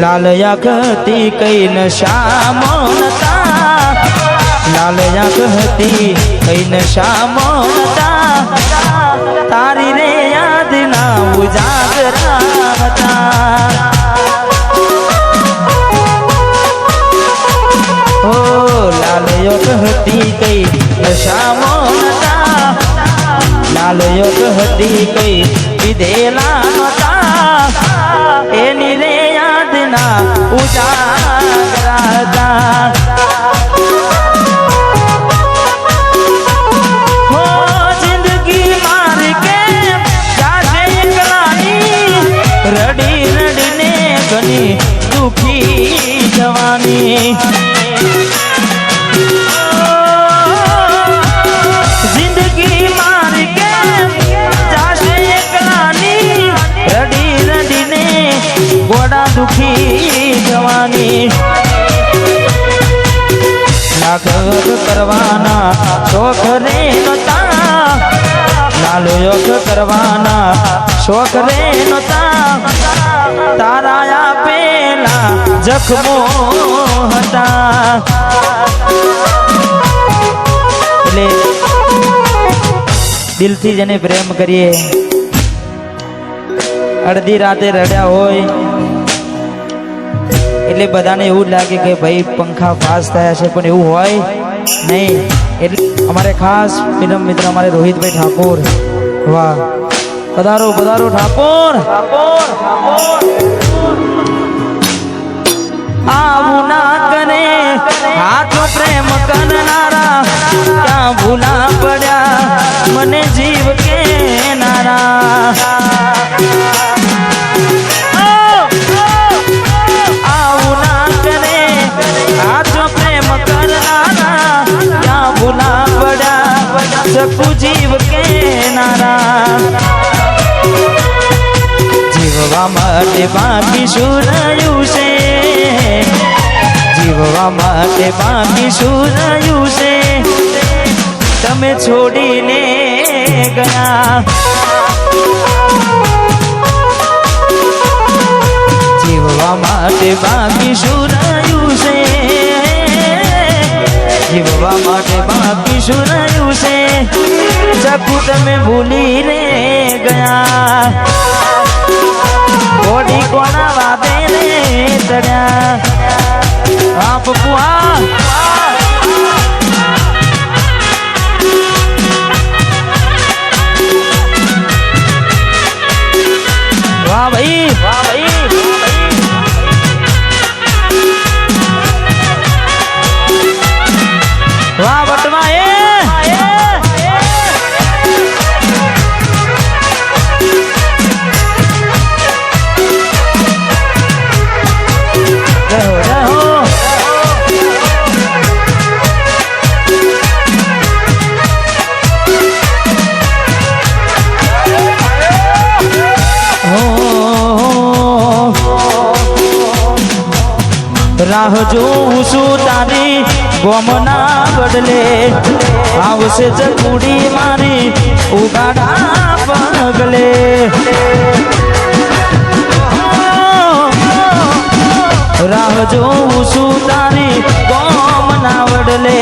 લાલ આંખ હતી કઈ નશા મોનતા લાલયા આંખ હતી કઈ નશા મોનતા તારી રે યાદ ના ઉજાગરા હતા. ઓ, લાલયો આંખ હતી કઈ નશા મોનતા લાલયો આંખ કઈ વિધેલા ઉજાગરા કરવાના? શોખ રે નતા તારા આપેલા જખમો હતા. એટલે દિલથી જેને પ્રેમ કરીએ. અડધી રાતે રડ્યા હોય, એટલે બધાને એવું લાગે કે ભાઈ પંખા ફાસ થયા છે, પણ એવું હોય નહીં. એટલે અમારે ખાસ ફિલ્મ મિત્ર, અમારે રોહિતભાઈ ઠાકોર. વાહ. પધારો પધારો ઠાકોર. આવું ના કરે હાથો પ્રેમ કરનારા. ક્યાં ભૂલા પડ્યા. મને જીવ કે આવું શકુ જીવ કે નારા જીવવા માટે શું રહ્યું છે જીવવા માટે શું રહ્યું છે તમે છોડીને ગયા જીવવા માટે બાકી શું રહ્યું છે જીવવા માટે બાકી શું જખું તમે ભૂલી રે ગયા. કોડી કોના વાદે રે ચડ્યા. આપ પપ્પુ રાહ જોઉં છું તારી ગોમના બદલે. આવશે ચકુડી મારી ઉગાડા પગલે. રાહ જોઉં છું તારી ગોમના વડલે.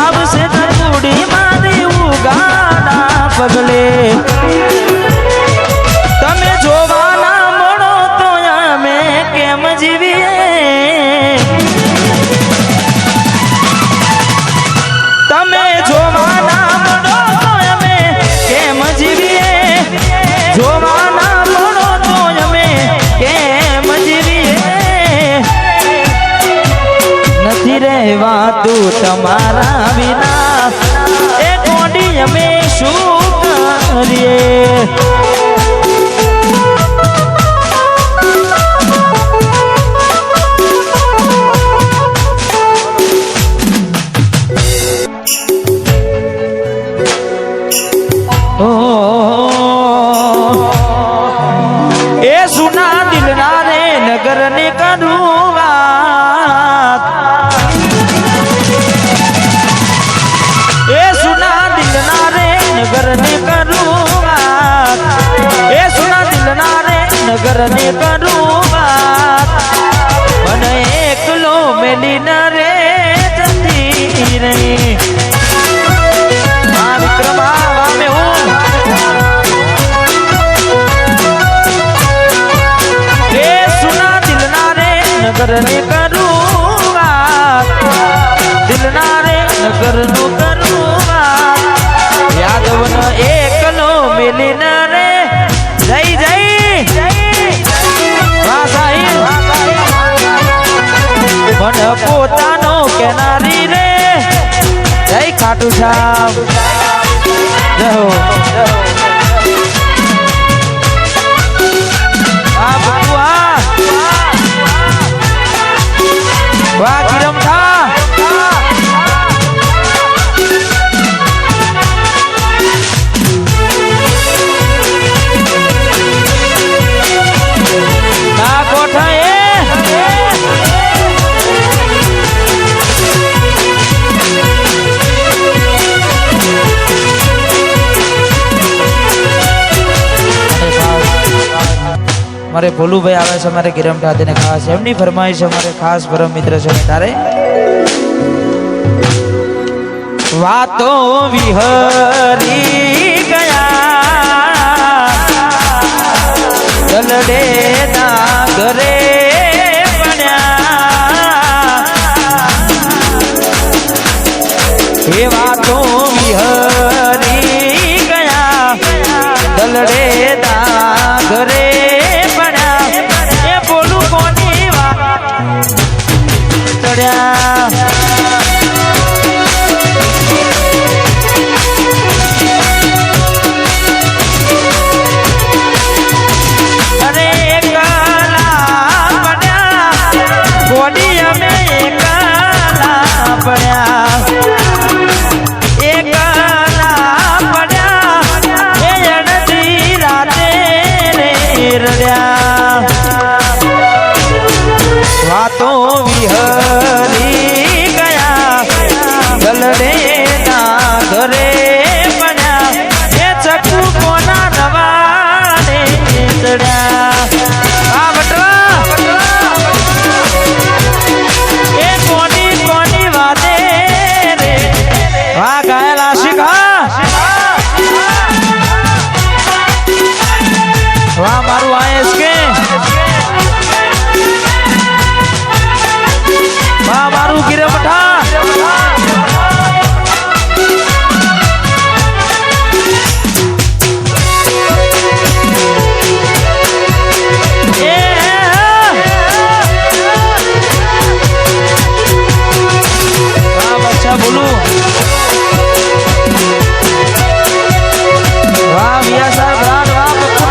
આવશે ચકુડી મારી ઉગાડા પગલે. તમે જોવાના મળો તો અમે કેમ જીવીએ? રહેવાતું તમારા વિના એ કોડી અમે શું કરીએ? ઓ ને કરું વાત મને એકલો મેલી ન રે જતી રે નગર ને કેનારી રે? જય ખાટુ શ્યામ જય હો. મારે ભોલુભાઈ આવે છે, મારે ગિરમ ઠાતીને ખાસ એમની ફરમાઈશ અમારે ખાસ પરમ મિત્ર છે તારે? વાતો વિહરી ગયા. દલડે ના ઘરે આ બટવા વાહ, મિયા સાહેબ રાન વાહ પપ્પુ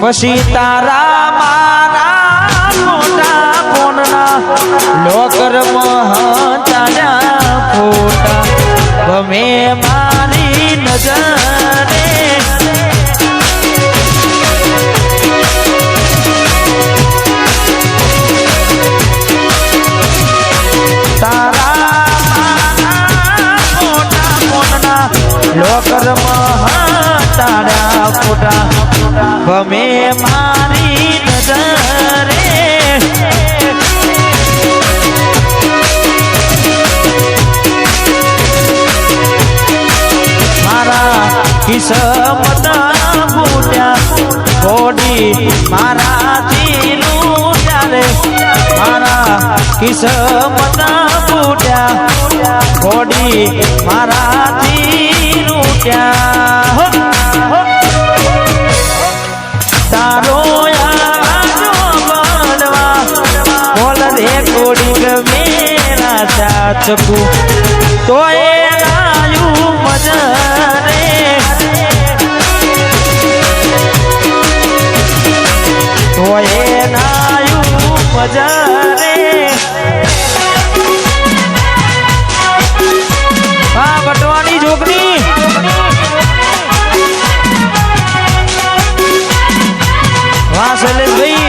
પછી તારા મારા મોટા ફોનના લોકર ચાલ્યા ફોટા. ગમે મારી નજરે ફોનના લોકર તારા ફોટા ગમે મારી નજરે મારા કિસ્મત ફૂટ્યા ઘોડી મારા જીલું ત્યારે મારા કિસ્મત ફૂટ્યા ઘોડી મારા જીલું ત્યાં હો. તારો આજો બનવા બોલ રે કોડી ગમેલા ચાચકુ તો એ નાયું મજરે હા બટવાની જોગની વાહ શૈલેષભાઈ.